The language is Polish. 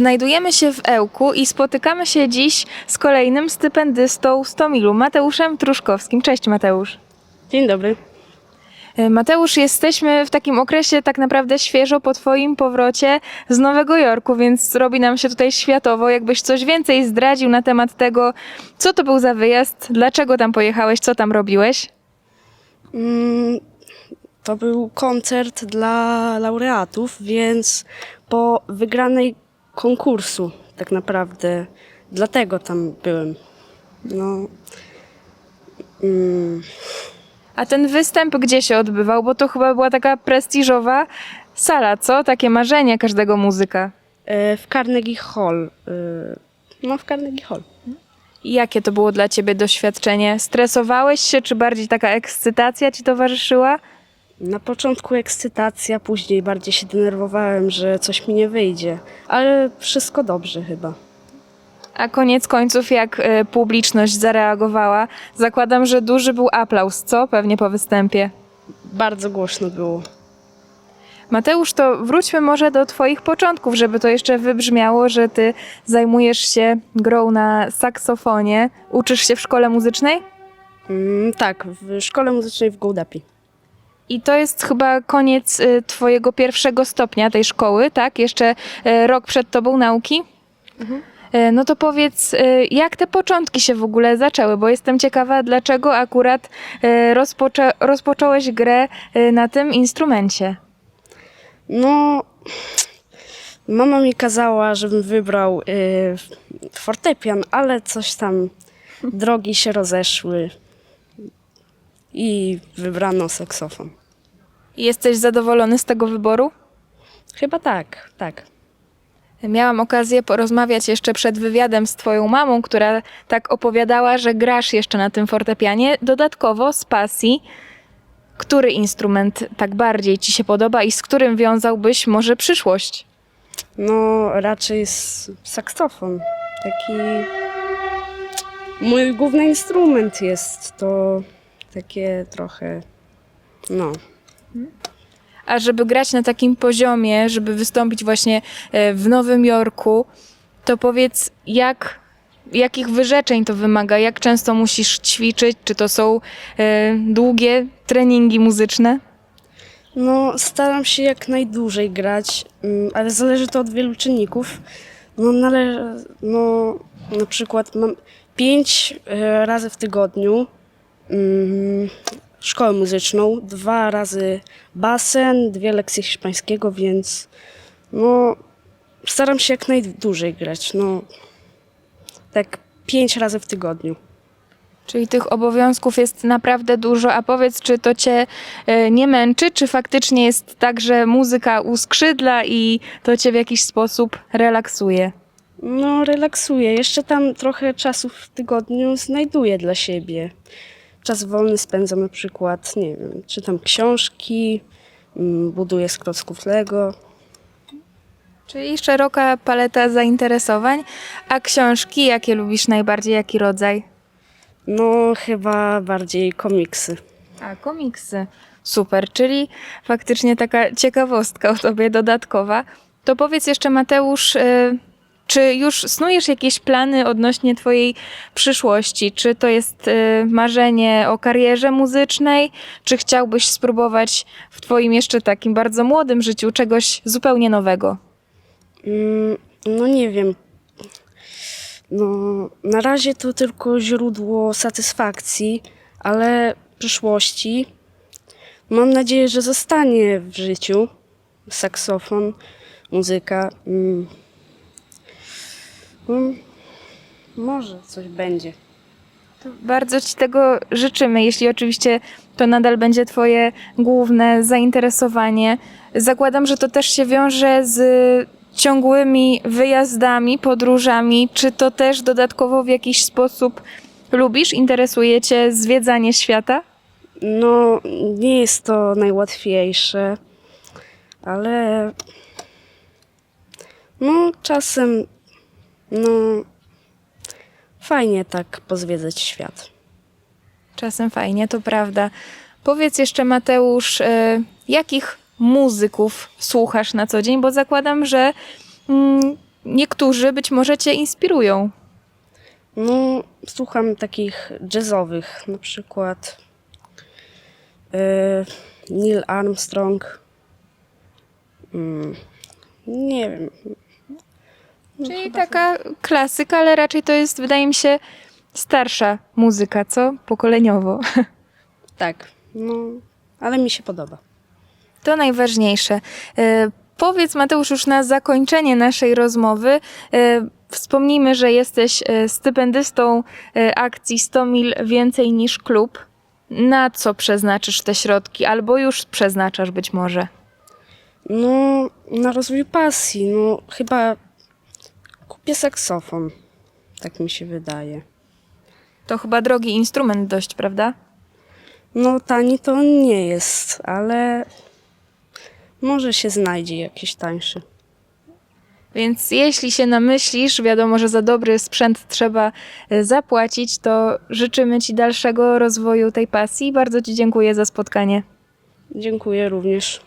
Znajdujemy się w Ełku i spotykamy się dziś z kolejnym stypendystą z Tomilu, Mateuszem Truszkowskim. Cześć Mateusz. Dzień dobry. E, Mateusz, jesteśmy w takim okresie tak naprawdę świeżo po Twoim powrocie z Nowego Jorku, więc robi nam się tutaj światowo. Jakbyś coś więcej zdradził na temat tego, co to był za wyjazd, dlaczego tam pojechałeś, co tam robiłeś? Mm, To był koncert dla laureatów, więc po wygranej konkursu tak naprawdę dlatego tam byłem. No. Mm, A ten występ gdzie się odbywał? Bo to chyba była taka prestiżowa sala, co? Takie marzenie każdego muzyka. e, w Carnegie Hall. e, No, w Carnegie Hall. Jakie to było dla ciebie doświadczenie? Stresowałeś się, czy bardziej taka ekscytacja ci towarzyszyła? Na początku ekscytacja, później bardziej się denerwowałem, że coś mi nie wyjdzie, ale wszystko dobrze chyba. A koniec końców, jak e, publiczność zareagowała? Zakładam, że duży był aplauz, co? Pewnie po występie. Bardzo głośno było. Mateusz, to wróćmy może do Twoich początków, żeby to jeszcze wybrzmiało, że Ty zajmujesz się grą na saksofonie. Uczysz się w szkole muzycznej? Mm, tak, w szkole muzycznej w Gołdapi. I to jest chyba koniec y, Twojego pierwszego stopnia tej szkoły, tak? Jeszcze y, rok przed Tobą nauki? Y, No to powiedz, y, jak te początki się w ogóle zaczęły? Bo jestem ciekawa, dlaczego akurat y, rozpoczę, rozpocząłeś grę y, na tym instrumencie. No, mama mi kazała, żebym wybrał y, fortepian, ale coś tam drogi się rozeszły i wybrano saksofon. Jesteś zadowolony z tego wyboru? Chyba tak, tak. Miałam okazję porozmawiać jeszcze przed wywiadem z Twoją mamą, która tak opowiadała, że grasz jeszcze na tym fortepianie. Dodatkowo z pasji, który instrument tak bardziej Ci się podoba i z którym wiązałbyś może przyszłość? No, raczej s- saksofon. Taki mój główny instrument jest to takie trochę, no, A żeby grać na takim poziomie, żeby wystąpić właśnie e, w Nowym Jorku, to powiedz, jak, jakich wyrzeczeń to wymaga? Jak często musisz ćwiczyć? Czy to są e, długie treningi muzyczne? No, staram się jak najdłużej grać, mm, ale zależy to od wielu czynników. No, nale- no na przykład mam pięć e, razy w tygodniu szkołę muzyczną, dwa razy basen, dwie lekcje hiszpańskiego, więc no, staram się jak najdłużej grać. No, tak pięć razy w tygodniu. Czyli tych obowiązków jest naprawdę dużo, a powiedz, czy to cię e, nie męczy, czy faktycznie jest tak, że muzyka uskrzydla i to cię w jakiś sposób relaksuje? No, relaksuję. Jeszcze tam trochę czasu w tygodniu znajduję dla siebie. Czas wolny spędzam na przykład, nie wiem, czytam książki, mm, buduję z klocków Lego. Czyli szeroka paleta zainteresowań, a książki jakie lubisz najbardziej, jaki rodzaj? No, chyba bardziej komiksy. A, komiksy. Super, czyli faktycznie taka ciekawostka o tobie dodatkowa. To powiedz jeszcze, Mateusz, y, czy już snujesz jakieś plany odnośnie twojej przyszłości? Czy to jest y, marzenie o karierze muzycznej? Czy chciałbyś spróbować w twoim jeszcze takim bardzo młodym życiu czegoś zupełnie nowego? Mm, No, nie wiem. No, na razie to tylko źródło satysfakcji, ale przyszłości mam nadzieję, że zostanie w życiu saksofon, muzyka. Mm. Mm, Może coś będzie. Bardzo Ci tego życzymy, jeśli oczywiście to nadal będzie Twoje główne zainteresowanie. Zakładam, że to też się wiąże z ciągłymi wyjazdami, podróżami. Czy to też dodatkowo w jakiś sposób lubisz, interesuje Cię zwiedzanie świata? No, nie jest to najłatwiejsze, ale no, czasem no, fajnie tak pozwiedzać świat. Czasem fajnie, to prawda. Powiedz jeszcze, Mateusz, e, jakich muzyków słuchasz na co dzień? Bo zakładam, że mm, niektórzy być może cię inspirują. No, słucham takich jazzowych, na przykład e, Neil Armstrong. Mm, nie wiem. No, Czyli taka klasyka, ale raczej to jest, wydaje mi się, starsza muzyka, co? Pokoleniowo. Tak, no, ale mi się podoba. To najważniejsze. E, Powiedz, Mateusz, już na zakończenie naszej rozmowy, e, wspomnijmy, że jesteś e, stypendystą e, akcji 100 mil więcej niż klub. Na co przeznaczysz te środki, albo już przeznaczasz być może? No, na rozwój pasji, no chyba kupię saksofon. Tak mi się wydaje. To chyba drogi instrument dość, prawda? No, tani to nie jest, ale może się znajdzie jakiś tańszy. Więc jeśli się namyślisz, wiadomo, że za dobry sprzęt trzeba e, zapłacić, to życzymy Ci dalszego rozwoju tej pasji. Bardzo Ci dziękuję za spotkanie. Dziękuję również.